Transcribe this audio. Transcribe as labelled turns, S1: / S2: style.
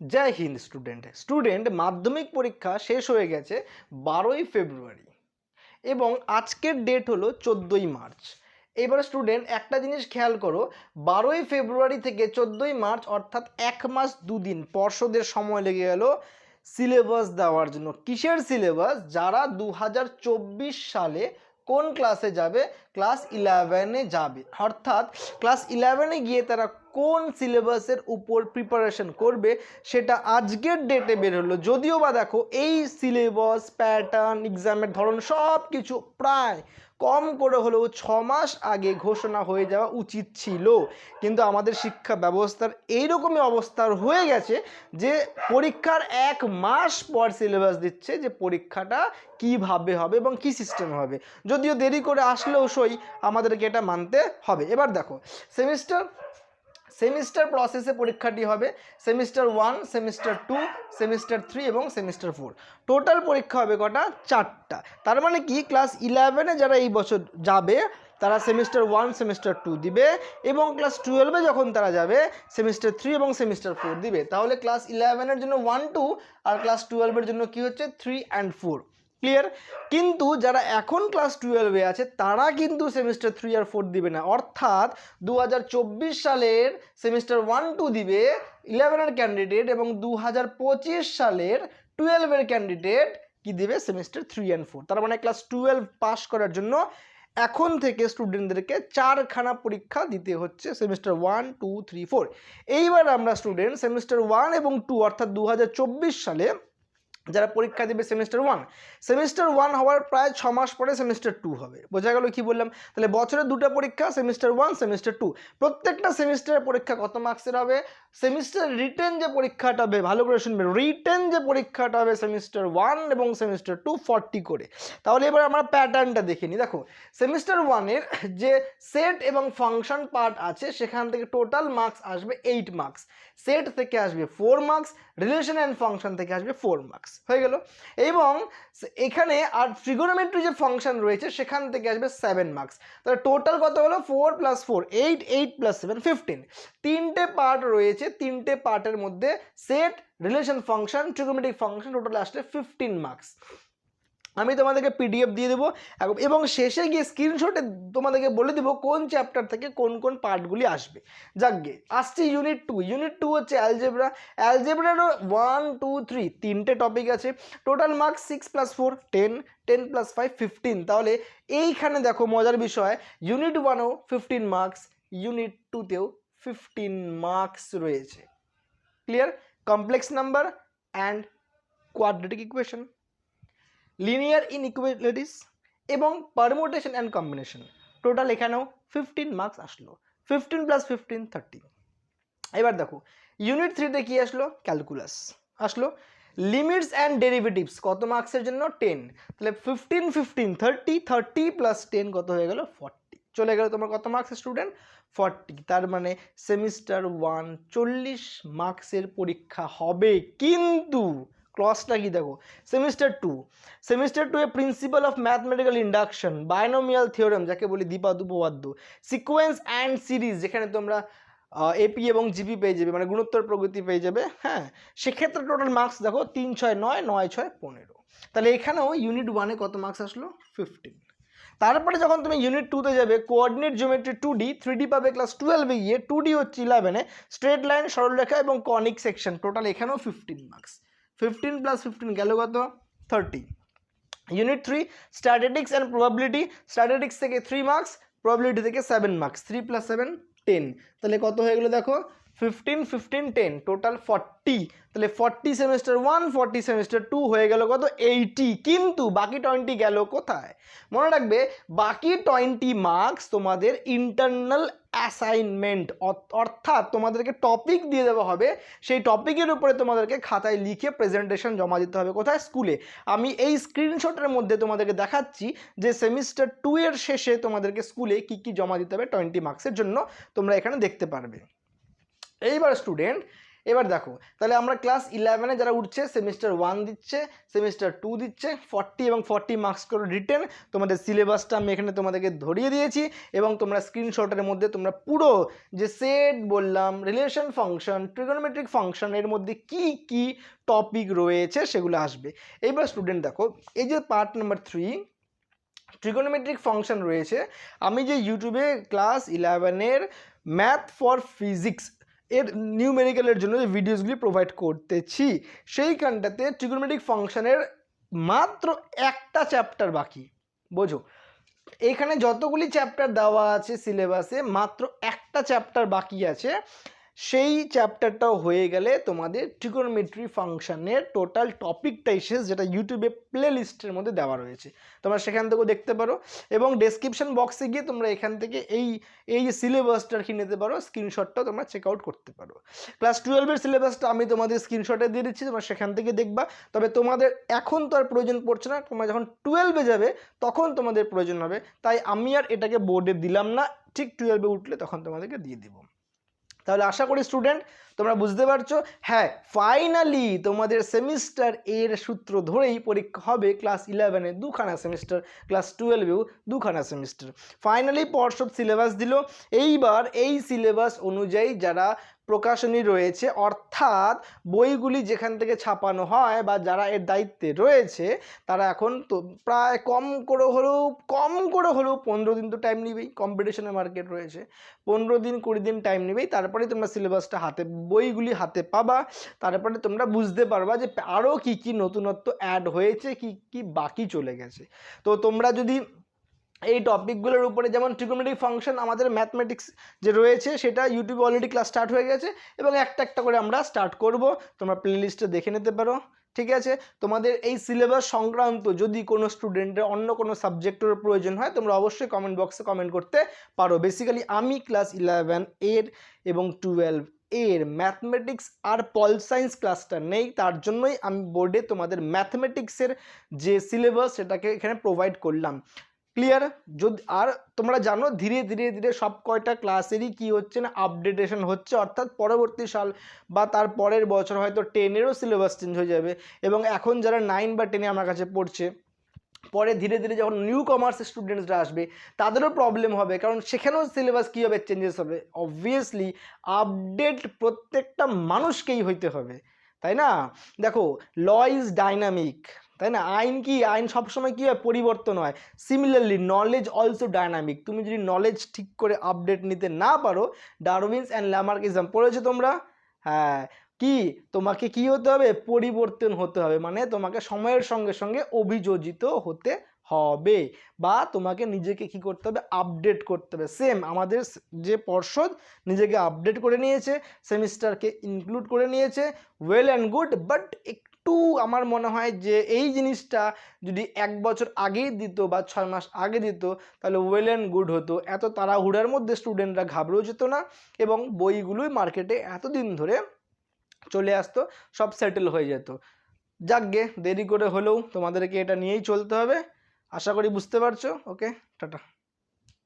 S1: জয় Hind student student মাধ্যমিক পরীক্ষা শেষ হয়ে গেছে বারোই ফেব্রুয়ারি এবং আজকের ডেট হলো চোদ্দোই মার্চ। এবার স্টুডেন্ট একটা জিনিস খেয়াল করো, বারোই ফেব্রুয়ারি থেকে চোদ্দোই মার্চ, অর্থাৎ এক মাস দুদিন পর্ষদের সময় লেগে গেল সিলেবাস দেওয়ার জন্য। কিসের সিলেবাস যারা দু হাজার চব্বিশ সালে কোন ক্লাসে যাবে? ক্লাস ইলেভেনে যাবে। অর্থাৎ ক্লাস ইলেভেনে গিয়ে তারা কোন সিলেবাসের উপর প্রিপারেশন করবে সেটা আজকের ডেটে বের হলো। যদিও বা দেখো, এই সিলেবাস প্যাটার্ন এক্সামের ধরন সব কিছু প্রায় কম করে হলেও ছ মাস আগে ঘোষণা হয়ে যাওয়া উচিত ছিল। কিন্তু আমাদের শিক্ষা ব্যবস্থার এইরকমই অবস্থার হয়ে গেছে যে পরীক্ষার এক মাস পর সিলেবাস দিচ্ছে যে পরীক্ষাটা কীভাবে হবে এবং কি সিস্টেম হবে। যদিও দেরি করে আসলেও সই আমাদেরকে এটা মানতে হবে। এবার দেখো সেমিস্টার সেমিস্টার প্রসেসে পরীক্ষাটি হবে semester one semester two semester three এবং সেমিস্টার ফোর টোটাল পরীক্ষা হবে কটা? চারটা। তার মানে কি? ক্লাস ইলেভেনে যারা এই বছর যাবে, তারা সেমিস্টার ওয়ান সেমিস্টার টু দিবে এবং ক্লাস টুয়েলভে যখন তারা যাবে, সেমিস্টার থ্রি এবং সেমিস্টার ফোর দিবে। তাহলে ক্লাস ইলেভেনের জন্য ওয়ান টু আর ক্লাস টুয়েলভের জন্য কি হচ্ছে? থ্রি অ্যান্ড ফোর ক্লিয়ার কিন্তু যারা এখন ক্লাস টুয়েলভে আছে, তারা কিন্তু সেমিস্টার থ্রি আর ফোর দিবে না। অর্থাৎ দু হাজার চব্বিশ সালের সেমিস্টার ওয়ান টু দিবে ইলেভেনের ক্যান্ডিডেট এবং দু হাজার পঁচিশ সালের টুয়েলভের ক্যান্ডিডেট কি দিবে? সেমিস্টার থ্রি অ্যান্ড ফোর তার মানে ক্লাস টুয়েলভ পাস করার জন্য এখন থেকে স্টুডেন্টদেরকে চারখানা পরীক্ষা দিতে হচ্ছে semester one two three four এইবার আমরা স্টুডেন্ট সেমিস্টার ওয়ান এবং টু অর্থাৎ দু হাজার চব্বিশ সালে যারা পরীক্ষা দেবে সেমিস্টার ওয়ান সেমিস্টার ওয়ান হওয়ার প্রায় ছ মাস পরে সেমিস্টার টু হবে। বোঝা গেল কি বললাম? তাহলে বছরে দুটো পরীক্ষা সেমিস্টার ওয়ান সেমিস্টার টু প্রত্যেকটা সেমিস্টারের পরীক্ষা কত মার্কসের হবে? সেমিস্টার রিটেন যে পরীক্ষাটা হবে, ভালো করে শুনবে রিটেন যে পরীক্ষাটা হবে সেমিস্টার ওয়ান এবং সেমিস্টার টু ফর্টি করে। তাহলে এবার আমরা প্যাটার্নটা দেখে নিই। দেখো সেমিস্টার ওয়ানের যে সেট এবং ফাংশন পার্ট আছে, সেখান থেকে টোটাল মার্কস আসবে এইট মার্কস সেট থেকে আসবে four marks relation and function থেকে আসবে ফোর মার্কস হয়ে গেল? এবং এখানে আর ট্রিগোনোমেট্রি যে ফাংশন রয়েছে, সেখান থেকে আসবে সেভেন মার্কস তাহলে টোটাল কত হলো? Four plus four eight eight plus seven fifteen তিনটে পার্ট রয়েছে তিনটে পার্টের মধ্যে set relation function trigonometric function total আসলে ফিফটিন মার্কস আমি তোমাদেরকে পিডিএফ দিয়ে দেবো, এবং- এবং শেষে গিয়ে স্ক্রিনশটে তোমাদেরকে বলে দেবো কোন চ্যাপ্টার থেকে কোন কোন পার্টগুলি আসবে। যাকগে, আসছে ইউনিট টু ইউনিট টু হচ্ছে অ্যালজেব্রা অ্যালজেব্রারও ওয়ান টু থ্রি তিনটে টপিক আছে total marks six plus four ten ten plus five fifteen তাহলে এইখানে দেখো মজার বিষয় ইউনিট ওয়ানও ফিফটিন মার্কস ইউনিট টুতেও ফিফটিন মার্কস রয়েছে। Clear complex number and quadratic equation linear inequalities এবং পারমোটেশন অ্যান্ড কম্বিনেশন টোটাল এখানেও ফিফটিন মার্কস আসলো। ফিফটিন প্লাস ফিফটিন থার্টি এবার দেখো ইউনিট থ্রিতে কি আসলো? ক্যালকুলাস আসলো। লিমিটস অ্যান্ড ডেরিভেটিভস কত মার্কসের জন্য? টেন তাহলে fifteen fifteen thirty thirty plus ten কত হয়ে গেল? ফর্টি চলে গেল তোমার কত মার্কস স্টুডেন্ট ফর্টি তার মানে সেমিস্টার ওয়ান চল্লিশ মার্কসের পরীক্ষা হবে। কিন্তু ক্লসটা কি দেখো? Semester two semester two A principle of mathematical induction binomial theorem যাকে বলি দীপাদ উপপাদ্য সিকোয়েন্স অ্যান্ড সিরিজ যেখানে তোমরা এপি এবং জিপি পেয়ে যাবে মানে গুণোত্তর প্রগতি পেয়ে যাবে হ্যাঁ? সেক্ষেত্রে টোটাল মার্কস দেখো তিন ছয় নয় নয় ছয় পনেরো। তাহলে এখানেও ইউনিট ওয়ানে কত মার্কস আসলো? ফিফটিন তারপরে যখন তুমি ইউনিট টুতে যাবে coordinate geometry two D three D পাবে ক্লাস টুয়েলভে গিয়ে টু ডি হচ্ছে ইলেভেনে স্ট্রেট লাইন সরলরেখা এবং কনিক সেকশন টোটাল এখানেও fifteen marks fifteen plus fifteen গেল কত? Thirty unit three statistics and probability statistics থেকে থ্রি মার্কস প্রবাবিলিটি থেকে seven marks three plus seven ten তাহলে কত হয়ে গেলো দেখো? Fifteen fifteen ten total forty তাহলে forty semester one forty semester two হয়ে গেল কত? এইটি কিন্তু বাকি টোয়েন্টি গেল কোথায়? মনে রাখবে, বাকি টোয়েন্টি মার্কস তোমাদের ইন্টারনাল অ্যাসাইনমেন্ট অর্থাৎ তোমাদেরকে টপিক দিয়ে দেওয়া হবে। সেই টপিকের উপরে তোমাদেরকে খাতায় লিখে প্রেজেন্টেশন জমা দিতে হবে কোথায়? স্কুলে আমি এই স্ক্রিনশটের মধ্যে তোমাদেরকে দেখাচ্ছি যে সেমিস্টার টু এর শেষে তোমাদেরকে স্কুলে কি কি জমা দিতে হবে টোয়েন্টি মার্কসের জন্য। তোমরা এখানে দেখতে পারবে। এইবার স্টুডেন্ট, এবার দেখো, তাহলে আমরা ক্লাস ইলেভেনে যারা উঠছে সেমিস্টার ওয়ান দিচ্ছে সেমিস্টার টু দিচ্ছে ফর্টি এবং ফর্টি মার্কস করে রিটেন তোমাদের সিলেবাসটা আমি এখানে তোমাদেরকে ধরিয়ে দিয়েছি এবং তোমরা স্ক্রিনশটের মধ্যে তোমরা পুরো যে সেট বললাম রিলেশন ফাংশন ট্রিগোনোমেট্রিক ফাংশন এর মধ্যে কি কি টপিক রয়েছে সেগুলো আসবে। এইবার স্টুডেন্ট দেখো, এই যে part number three trigonometric function রয়েছে, আমি যে ইউটিউবে ক্লাস ইলেভেনের ম্যাথ ফর ফিজিক্স এর নিউমেরিক্যালের জন্য যে ভিডিওসগুলি প্রোভাইড করতেছি, সেইখানটাতে ট্রিগোনোমেট্রিক ফাংশনের মাত্র একটা চ্যাপ্টার বাকি, বোঝো? এখানে যতগুলি চ্যাপ্টার দেওয়া আছে সিলেবাসে মাত্র একটা চ্যাপ্টার বাকি আছে সেই চ্যাপ্টারটাও হয়ে গেলে তোমাদের ট্রিগোনোমেট্রি ফাংশনের টোটাল টপিকটাই শেষ যেটা ইউটিউবে প্লে লিস্টের মধ্যে দেওয়া রয়েছে। তোমরা সেখান থেকেও দেখতে পারো এবং ডেসক্রিপশন বক্সে গিয়ে তোমরা এখান থেকে এই এই যে সিলেবাসটা আর কি নিতে পারো স্ক্রিনশটটাও তোমরা চেক আউট করতে পারো। ক্লাস টুয়েলভের সিলেবাসটা আমি তোমাদের স্ক্রিনশটে দিয়ে দিচ্ছি, তোমরা সেখান থেকে দেখবা। তবে তোমাদের এখন তো আর প্রয়োজন পড়ছে না, তোমরা যখন টুয়েলভে যাবে তখন তোমাদের প্রয়োজন হবে। তাই আমি আর এটাকে বোর্ডে দিলাম না, ঠিক টুয়েলভে উঠলে তখন তোমাদেরকে দিয়ে দিব। তাহলে আশা করি স্টুডেন্ট তোমরা বুঝতে পারছ। হ্যাঁ ফাইনালি তোমাদের সেমিস্টার এর সূত্র ধরেই পরীক্ষা হবে ক্লাস ইলেভেনে দুখানা সেমিস্টার ক্লাস টুয়েলভেও দুখানা সেমিস্টার ফাইনালি পর্ষদ সিলেবাস দিল। এইবার এই সিলেবাস অনুযায়ী যারা প্রকাশনী রয়েছে। অর্থাৎ বইগুলি যেখান থেকে ছাপানো হয় বা যারা এর দায়িত্বে রয়েছে, তারা এখন তো প্রায় কম করে হলেও, কম করে হলেও পনেরো দিন তো টাইম নিবেই। কম্পিটিশনের মার্কেট রয়েছে। পনেরো দিন, কুড়ি দিন টাইম নেবেই। তারপরে তোমরা সিলেবাসটা হাতে, বইগুলি হাতে পাবা। তারপরে তোমরা বুঝতে পারবা যে আরও কী কী নতুনত্ব অ্যাড হয়েছে, কি কি বাকি চলে গেছে। তো তোমরা যদি এই টপিকগুলোর উপরে যেমন ট্রিগোমেট্রিক ফাংশন আমাদের ম্যাথমেটিক্স যে রয়েছে, সেটা ইউটিউবে অলরেডি ক্লাস স্টার্ট হয়ে গেছে এবং একটা একটা করে আমরা স্টার্ট করব। তোমরা প্লেলিস্টে দেখে নিতে পারো, ঠিক আছে? তোমাদের এই সিলেবাস সংক্রান্ত যদি কোনো স্টুডেন্টের অন্য কোনো সাবজেক্টের প্রয়োজন হয়, তোমরা অবশ্যই কমেন্ট বক্সে কমেন্ট করতে পারো। বেসিক্যালি আমি ক্লাস ইলেভেন এর এবং টুয়েলভ এর ম্যাথমেটিক্স আর পল সায়েন্স ক্লাসটা নেই। তার জন্যই আমি বোর্ডে তোমাদের ম্যাথমেটিক্সের যে সিলেবাস সেটাকে এখানে প্রোভাইড করলাম। ক্লিয়ার যদি আর তোমরা জানো, ধীরে ধীরে ধীরে সব কয়টা ক্লাসেরই কি হচ্ছে না আপডেটেশন হচ্ছে। অর্থাৎ পরবর্তী সাল বা তার পরের বছর হয়তো টেনেরও সিলেবাস চেঞ্জ হয়ে যাবে। এবং এখন যারা নাইন বা টেনে আমার কাছে পড়ছে, পরে ধীরে ধীরে যখন নিউ কমার্স স্টুডেন্টসরা আসবে, তাদেরও প্রবলেম হবে। কারণ সেখানেও সিলেবাস কী হবে চেঞ্জেস হবে। অবভিয়াসলি আপডেট প্রত্যেকটা মানুষকেই হইতে হবে। তাই না? দেখো ল ইজ ডাইনামিক তাই না? আইন কি? আইন সবসময় কী হয়? পরিবর্তন হয়। সিমিলারলি নলেজ অলসো ডায়নামিক তুমি যদি নলেজ ঠিক করে আপডেট নিতে না পারো ডারউইনস অ্যান্ড ল্যামার্কিজম পড়েছো তোমরা? হ্যাঁ। কি? তোমাকে কি হতে হবে? পরিবর্তন হতে হবে। মানে তোমাকে সময়ের সঙ্গে সঙ্গে অভিযোজিত হতে হবে বা তোমাকে নিজেকে কি করতে হবে? আপডেট করতে হবে। সেম আমাদের যে পর্ষদ নিজেকে আপডেট করে নিয়েছে সেমিস্টারকে ইনক্লুড করে নিয়েছে। ওয়েল অ্যান্ড গুড বাট একটু আমার মনে হয় যে এই জিনিসটা যদি এক বছর আগেই দিত বা ছয় মাস আগে দিত, তাহলে ওয়েল অ্যান্ড গুড হতো। এত তাড়াহুড়ার মধ্যে স্টুডেন্টরা ঘাবড়েও যেত না এবং বইগুলোই মার্কেটে এতদিন ধরে চলে আসতো, সব সেটেল হয়ে যেত। যাকগে, দেরি করে হলেও তোমাদেরকে এটা নিয়েই চলতে হবে। আশা করি বুঝতে পারছ। Okay tata.